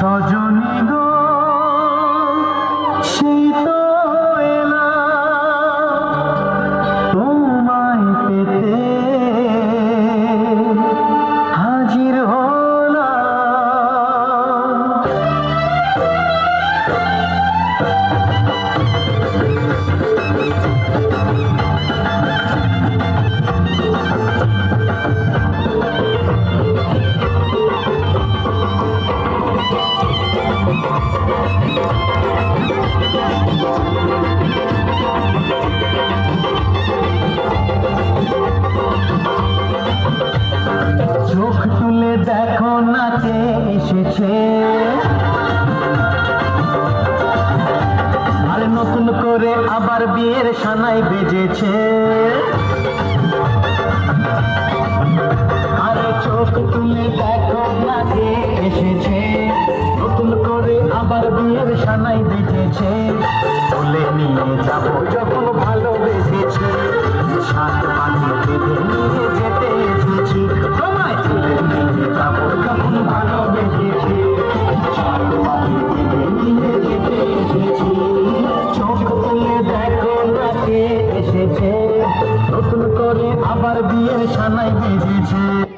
সজনী গো। আবার বিয়ের সানাই বেজেছে। আর চোখ তুলে দেখো লাগে এসেছে। নতুন করে আবার বিয়ের সানাই বেজেছে। তুলে নিয়ে যাব নতুন করে আবার বিয়ে সানাই বেঁধেছে